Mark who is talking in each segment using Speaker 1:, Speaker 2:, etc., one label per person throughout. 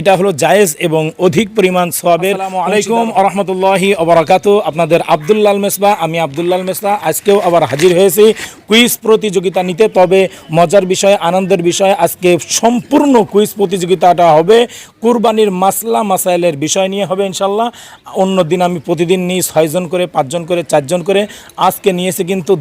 Speaker 1: এটা হলো জায়েজ এবং অধিক পরিমাণ সোয়াবের আলাইকুম। আরহামতুল্লাহি অবরাকাতু আপনাদের আবদুল্লাল মেসবা আমি আবদুল্লাল মেসবা। আজকেও আবার হাজির হয়েছি। কুইজ প্রতিযোগিতা নিতে, তবে মজার বিষয়, আনন্দের বিষয়, আজকে সম্পূর্ণ কুইজ প্রতিযোগিতাটা হবে কুরবানির মাসলা মাসাইলের বিষয় নিয়ে হবে ইনশাল্লাহ। অন্য দিন আমি প্রতিদিন নিই ছয়জন করে, পাঁচজন করে, চারজন করে, আজকে নিয়েছি কিন্তু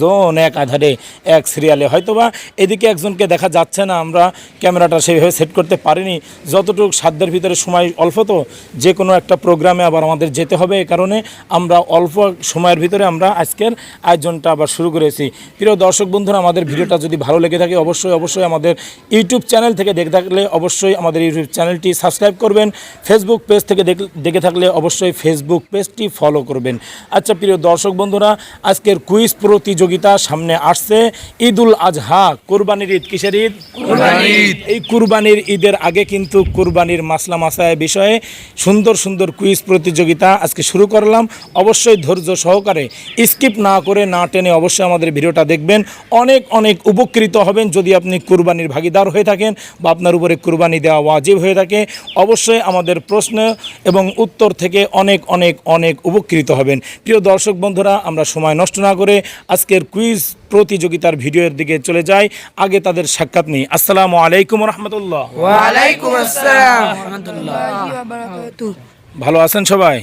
Speaker 1: জন এক আধারে, এক সিরিয়ালে হয়তোবা এদিকে একজনকে দেখা যাচ্ছে না, আমরা ক্যামেরাটা সেইভাবে সেট করতে পারিনি। যতটুকু সাধ্যের ভিতরে সময় অল্প তো, যে কোনো একটা প্রোগ্রামে আবার আমাদের যেতে হবে, এ কারণে আমরা অল্প সময়ের ভিতরে আমরা আজকের আয়োজনটা আবার শুরু করেছি। প্রিয় দর্শক বন্ধুরা আমাদের ভিডিওটা যদি ভালো লেগে থাকে অবশ্যই অবশ্যই আমাদের ইউটিউব চ্যানেল থেকে দেখে থাকলে অবশ্যই আমাদের ইউটিউব চ্যানেলটি সাবস্ক্রাইব করবেন। ফেসবুক পেজ থেকে দেখে থাকলে অবশ্যই ফেসবুক পেজটি ফলো করবেন। আচ্ছা প্রিয় দর্শক বন্ধুরা আজকের কুইজ প্রতিযোগিতা সামনে আসছে। ঈদুল আজহা কুরবানির ঈদ কিসের ঈদ। এই কুরবানির ঈদের আগে কিন্তু কুরবানির মাসলা মাসায় বিষয়ে সুন্দর সুন্দর কুইজ প্রতিযোগিতা আজকে শুরু করলাম। অবশ্যই ধৈর্য সহকারে স্কিপ না করে না টেনে অবশ্যই আমাদের ভিডিওটা দেখবেন। অনেক অনেক উপকৃত হবেন যদি আপনি কুরবানির ভাগিদার হয়ে থাকেন বা আপনার উপরে কুরবানি দেওয়া ওয়াজিব হয়ে থাকে। অবশ্যই আমাদের প্রশ্ন এবং উত্তর থেকে অনেক অনেক অনেক উপকৃত হবেন। প্রিয় দর্শক বন্ধুরা আমরা সময় নষ্ট না করে আজকের কুইজ প্রতিযোগিতার ভিডিওর দিকে চলে যাই। আগে তাদের সাক্ষাৎ নিই। আসসালামু আলাইকুম
Speaker 2: রহমতুল্লাহ।
Speaker 1: ভালো আছেন সবাই?